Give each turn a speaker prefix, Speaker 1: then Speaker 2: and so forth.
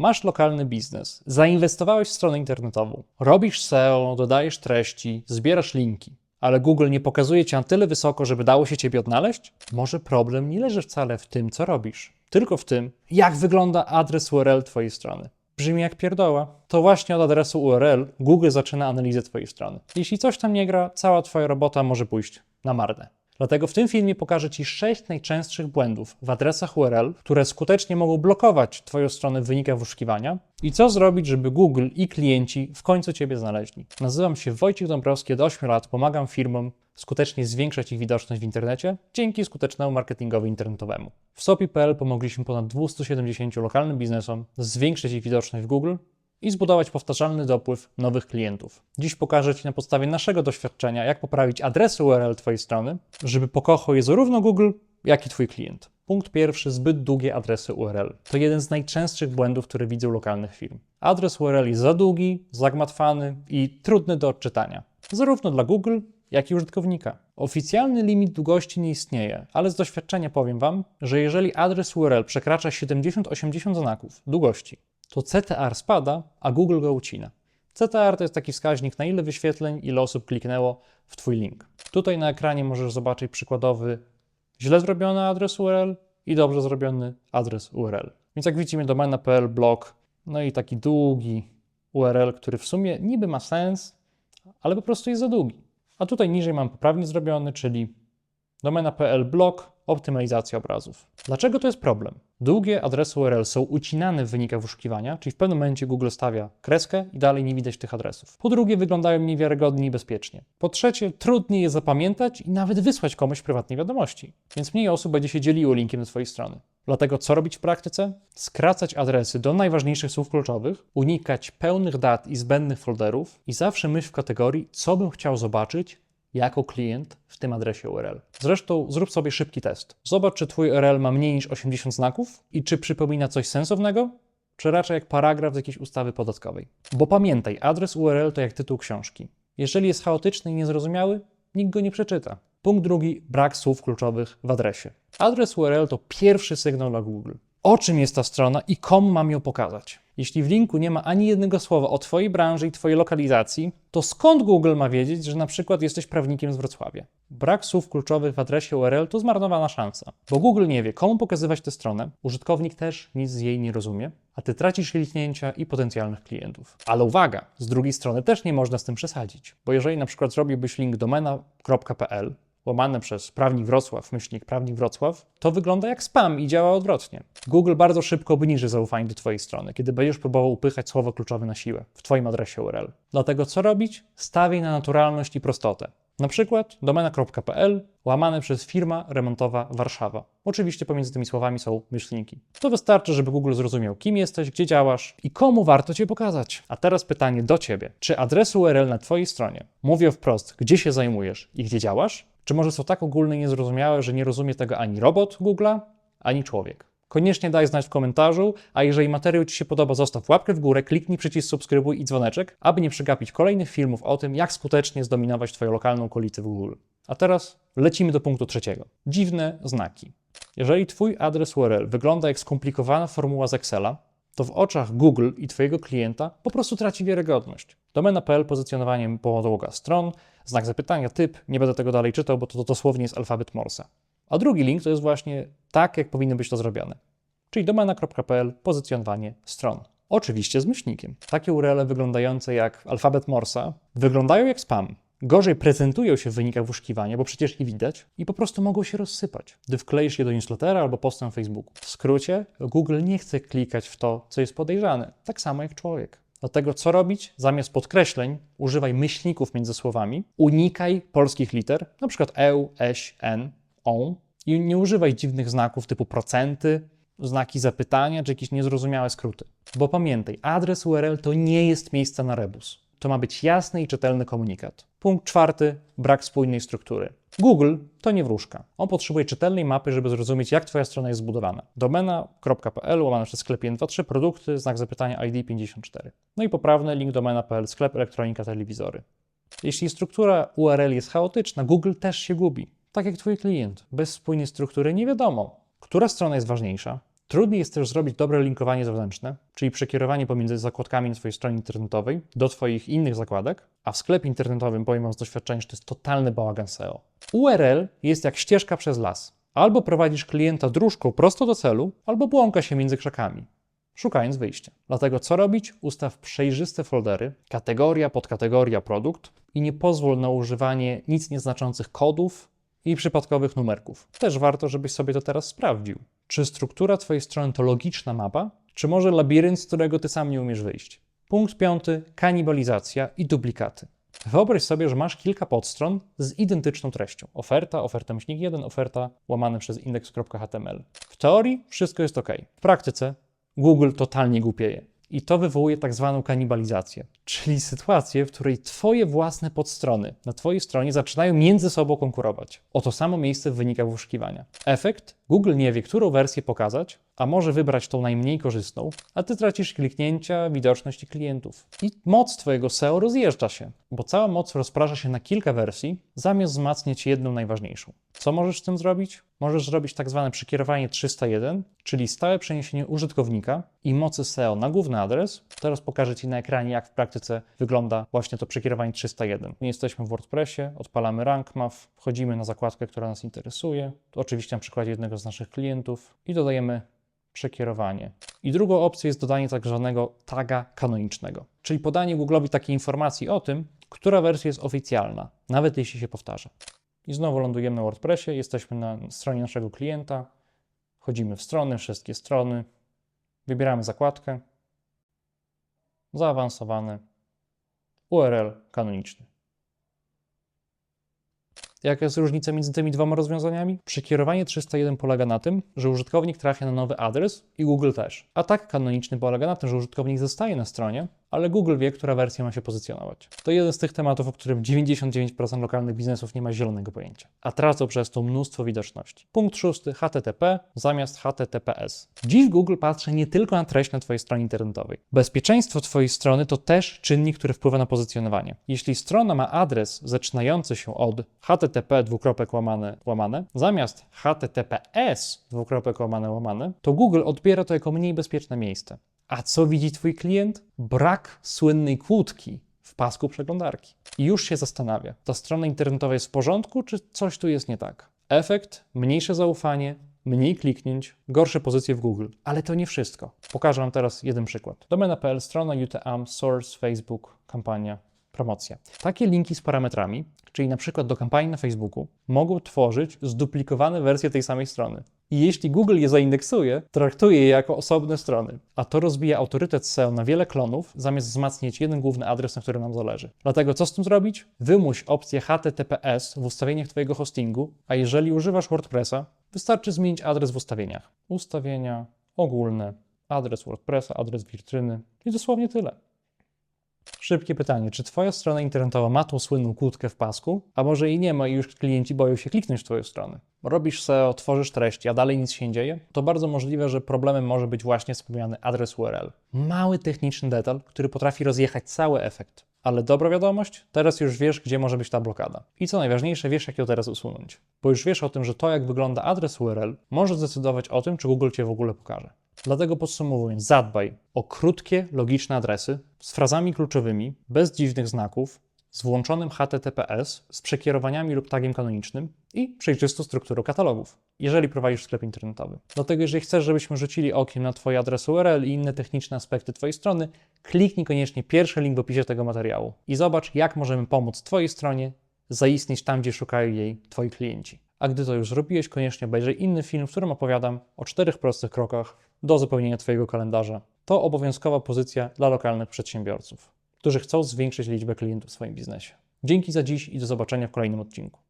Speaker 1: Masz lokalny biznes, zainwestowałeś w stronę internetową, robisz SEO, dodajesz treści, zbierasz linki, ale Google nie pokazuje cię na tyle wysoko, żeby dało się ciebie odnaleźć? Może problem nie leży wcale w tym, co robisz, tylko w tym, jak wygląda adres URL twojej strony. Brzmi jak pierdoła. To właśnie od adresu URL Google zaczyna analizę twojej strony. Jeśli coś tam nie gra, cała twoja robota może pójść na marne. Dlatego w tym filmie pokażę Ci 6 najczęstszych błędów w adresach URL, które skutecznie mogą blokować Twoją stronę w wynikach wyszukiwania i co zrobić, żeby Google i klienci w końcu Ciebie znaleźli. Nazywam się Wojciech Dąbrowski, od 8 lat pomagam firmom skutecznie zwiększać ich widoczność w internecie dzięki skutecznemu marketingowi internetowemu. W Sopi.pl pomogliśmy ponad 270 lokalnym biznesom zwiększyć ich widoczność w Google i zbudować powtarzalny dopływ nowych klientów. Dziś pokażę Ci na podstawie naszego doświadczenia, jak poprawić adresy URL Twojej strony, żeby pokochał je zarówno Google, jak i Twój klient. Punkt pierwszy, zbyt długie adresy URL. To jeden z najczęstszych błędów, które widzę u lokalnych firm. Adres URL jest za długi, zagmatwany i trudny do odczytania. Zarówno dla Google, jak i użytkownika. Oficjalny limit długości nie istnieje, ale z doświadczenia powiem Wam, że jeżeli adres URL przekracza 70-80 znaków długości, to CTR spada, a Google go ucina. CTR to jest taki wskaźnik, na ile wyświetleń, ile osób kliknęło w Twój link. Tutaj na ekranie możesz zobaczyć przykładowy źle zrobiony adres URL i dobrze zrobiony adres URL. Więc jak widzimy, domena.pl, blog, no i taki długi URL, który w sumie niby ma sens, ale po prostu jest za długi. A tutaj niżej mam poprawnie zrobiony, czyli domena.pl, blog, optymalizacja obrazów. Dlaczego to jest problem? Długie adresy URL są ucinane w wynikach wyszukiwania, czyli w pewnym momencie Google stawia kreskę i dalej nie widać tych adresów. Po drugie, wyglądają mniej wiarygodnie i bezpiecznie. Po trzecie, trudniej je zapamiętać i nawet wysłać komuś prywatnej wiadomości, więc mniej osób będzie się dzieliło linkiem do Twojej strony. Dlatego co robić w praktyce? Skracać adresy do najważniejszych słów kluczowych, unikać pełnych dat i zbędnych folderów i zawsze myśl w kategorii, co bym chciał zobaczyć jako klient w tym adresie URL. Zresztą zrób sobie szybki test. Zobacz, czy Twój URL ma mniej niż 80 znaków i czy przypomina coś sensownego, czy raczej jak paragraf z jakiejś ustawy podatkowej. Bo pamiętaj, adres URL to jak tytuł książki. Jeżeli jest chaotyczny i niezrozumiały, nikt go nie przeczyta. Punkt drugi, brak słów kluczowych w adresie. Adres URL to pierwszy sygnał dla Google. O czym jest ta strona i komu mam ją pokazać? Jeśli w linku nie ma ani jednego słowa o Twojej branży i Twojej lokalizacji, to skąd Google ma wiedzieć, że na przykład jesteś prawnikiem z Wrocławia? Brak słów kluczowych w adresie URL to zmarnowana szansa, bo Google nie wie, komu pokazywać tę stronę, użytkownik też nic z jej nie rozumie, a Ty tracisz kliknięcia i potencjalnych klientów. Ale uwaga, z drugiej strony też nie można z tym przesadzić, bo jeżeli na przykład zrobiłbyś link domena.pl, łamane przez prawnik Wrocław, myślnik prawnik Wrocław, to wygląda jak spam i działa odwrotnie. Google bardzo szybko obniży zaufanie do Twojej strony, kiedy będziesz próbował upychać słowo kluczowe na siłę w Twoim adresie URL. Dlatego co robić? Stawiaj na naturalność i prostotę. Na przykład domena.pl łamane przez firma remontowa Warszawa. Oczywiście pomiędzy tymi słowami są myślniki. To wystarczy, żeby Google zrozumiał, kim jesteś, gdzie działasz i komu warto Cię pokazać. A teraz pytanie do Ciebie. Czy adres URL na Twojej stronie mówię wprost, gdzie się zajmujesz i gdzie działasz? Czy może są tak ogólne i niezrozumiałe, że nie rozumie tego ani robot Google'a, ani człowiek? Koniecznie daj znać w komentarzu, a jeżeli materiał Ci się podoba, zostaw łapkę w górę, kliknij przycisk subskrybuj i dzwoneczek, aby nie przegapić kolejnych filmów o tym, jak skutecznie zdominować Twoją lokalną okolicę w Google. A teraz lecimy do punktu trzeciego. Dziwne znaki. Jeżeli Twój adres URL wygląda jak skomplikowana formuła z Excela, to w oczach Google i Twojego klienta po prostu traci wiarygodność. Domena.pl pozycjonowaniem podłoga stron, znak zapytania, typ, nie będę tego dalej czytał, bo to, to dosłownie jest alfabet Morsa. A drugi link to jest właśnie tak, jak powinno być to zrobione. Czyli domena.pl, pozycjonowanie stron. Oczywiście z myślnikiem. Takie URL wyglądające jak alfabet Morsa wyglądają jak spam. Gorzej prezentują się w wynikach wyszukiwania, bo przecież je widać i po prostu mogą się rozsypać, gdy wkleisz je do newslettera albo posta na Facebooku. W skrócie, Google nie chce klikać w to, co jest podejrzane, tak samo jak człowiek. Dlatego co robić? Zamiast podkreśleń używaj myślników między słowami, unikaj polskich liter, np. eu, eś, n, on i nie używaj dziwnych znaków typu procenty, znaki zapytania czy jakieś niezrozumiałe skróty. Bo pamiętaj, adres URL to nie jest miejsce na rebus. To ma być jasny i czytelny komunikat. Punkt czwarty, brak spójnej struktury. Google to nie wróżka. On potrzebuje czytelnej mapy, żeby zrozumieć, jak Twoja strona jest zbudowana. Domena.pl, łamane przez sklep 123, produkty, znak zapytania ID 54. No i poprawny link domena.pl, sklep elektronika, telewizory. Jeśli struktura URL jest chaotyczna, Google też się gubi. Tak jak Twój klient. Bez spójnej struktury nie wiadomo, która strona jest ważniejsza, Trudniej jest też zrobić dobre linkowanie zewnętrzne, czyli przekierowanie pomiędzy zakładkami na Twojej stronie internetowej do Twoich innych zakładek, a w sklepie internetowym powiem Wam z doświadczenia, że to jest totalny bałagan SEO. URL jest jak ścieżka przez las. Albo prowadzisz klienta dróżką prosto do celu, albo błąka się między krzakami szukając wyjścia. Dlatego co robić? Ustaw przejrzyste foldery, kategoria, podkategoria, produkt i nie pozwól na używanie nic nieznaczących kodów i przypadkowych numerków. Też warto, żebyś sobie to teraz sprawdził. Czy struktura Twojej strony to logiczna mapa, czy może labirynt, z którego Ty sam nie umiesz wyjść? Punkt piąty: kanibalizacja i duplikaty. Wyobraź sobie, że masz kilka podstron z identyczną treścią. Oferta, oferta myślnik 1, oferta łamane przez index.html. W teorii wszystko jest ok. W praktyce Google totalnie głupieje. I to wywołuje tak zwaną kanibalizację, czyli sytuację, w której Twoje własne podstrony na Twojej stronie zaczynają między sobą konkurować o to samo miejsce w wynikach wyszukiwania. Efekt? Google nie wie, którą wersję pokazać, a może wybrać tą najmniej korzystną, a Ty tracisz kliknięcia, widoczność i klientów. I moc Twojego SEO rozjeżdża się, bo cała moc rozprasza się na kilka wersji, zamiast wzmacniać jedną najważniejszą. Co możesz z tym zrobić? Możesz zrobić tak zwane przekierowanie 301, czyli stałe przeniesienie użytkownika i mocy SEO na główny adres. Teraz pokażę Ci na ekranie, jak w praktyce wygląda właśnie to przekierowanie 301. Jesteśmy w WordPressie, odpalamy Rank Math, wchodzimy na zakładkę, która nas interesuje, oczywiście na przykładzie jednego z naszych klientów i dodajemy przekierowanie. I drugą opcją jest dodanie tak zwanego taga kanonicznego, czyli podanie Google'owi takiej informacji o tym, która wersja jest oficjalna, nawet jeśli się powtarza. I znowu lądujemy na WordPressie, jesteśmy na stronie naszego klienta, wchodzimy w strony, wszystkie strony, wybieramy zakładkę, zaawansowany, URL kanoniczny. Jaka jest różnica między tymi dwoma rozwiązaniami? Przekierowanie 301 polega na tym, że użytkownik trafia na nowy adres i Google też. A tak kanoniczny polega na tym, że użytkownik zostaje na stronie, ale Google wie, która wersja ma się pozycjonować. To jeden z tych tematów, o którym 99% lokalnych biznesów nie ma zielonego pojęcia, a tracą przez to mnóstwo widoczności. Punkt szósty, HTTP zamiast HTTPS. Dziś Google patrzy nie tylko na treść na Twojej stronie internetowej. Bezpieczeństwo Twojej strony to też czynnik, który wpływa na pozycjonowanie. Jeśli strona ma adres zaczynający się od http dwukropek łamane, łamane zamiast https dwukropek łamane łamane, to Google odbiera to jako mniej bezpieczne miejsce. A co widzi Twój klient? Brak słynnej kłódki w pasku przeglądarki. I już się zastanawia, ta strona internetowa jest w porządku, czy coś tu jest nie tak? Efekt? Mniejsze zaufanie, mniej kliknięć, gorsze pozycje w Google. Ale to nie wszystko. Pokażę Wam teraz jeden przykład. Domena.pl, strona UTM, source, Facebook, kampania, promocja. Takie linki z parametrami, czyli na przykład do kampanii na Facebooku, mogą tworzyć zduplikowane wersje tej samej strony. I jeśli Google je zaindeksuje, traktuje je jako osobne strony, a to rozbija autorytet SEO na wiele klonów, zamiast wzmacniać jeden główny adres, na którym nam zależy. Dlatego co z tym zrobić? Wymuś opcję HTTPS w ustawieniach Twojego hostingu, a jeżeli używasz WordPressa, wystarczy zmienić adres w ustawieniach. Ustawienia, ogólne, adres WordPressa, adres witryny i dosłownie tyle. Szybkie pytanie, czy Twoja strona internetowa ma tą słynną kłódkę w pasku, a może jej nie ma i już klienci boją się kliknąć w Twoją stronę? Robisz SEO, tworzysz treści, a dalej nic się nie dzieje? To bardzo możliwe, że problemem może być właśnie wspomniany adres URL. Mały techniczny detal, który potrafi rozjechać cały efekt. Ale dobra wiadomość, teraz już wiesz, gdzie może być ta blokada. I co najważniejsze, wiesz, jak ją teraz usunąć. Bo już wiesz o tym, że to, jak wygląda adres URL, może zdecydować o tym, czy Google Cię w ogóle pokaże. Dlatego podsumowując, zadbaj o krótkie, logiczne adresy z frazami kluczowymi, bez dziwnych znaków, z włączonym HTTPS, z przekierowaniami lub tagiem kanonicznym i przejrzystą strukturą katalogów, jeżeli prowadzisz sklep internetowy. Dlatego, jeżeli chcesz, żebyśmy rzucili okiem na Twoje adresy URL i inne techniczne aspekty Twojej strony, kliknij koniecznie pierwszy link w opisie tego materiału i zobacz, jak możemy pomóc Twojej stronie zaistnieć tam, gdzie szukają jej Twoi klienci. A gdy to już zrobiłeś, koniecznie obejrzyj inny film, w którym opowiadam o czterech prostych krokach do zapełnienia Twojego kalendarza. To obowiązkowa pozycja dla lokalnych przedsiębiorców, którzy chcą zwiększyć liczbę klientów w swoim biznesie. Dzięki za dziś i do zobaczenia w kolejnym odcinku.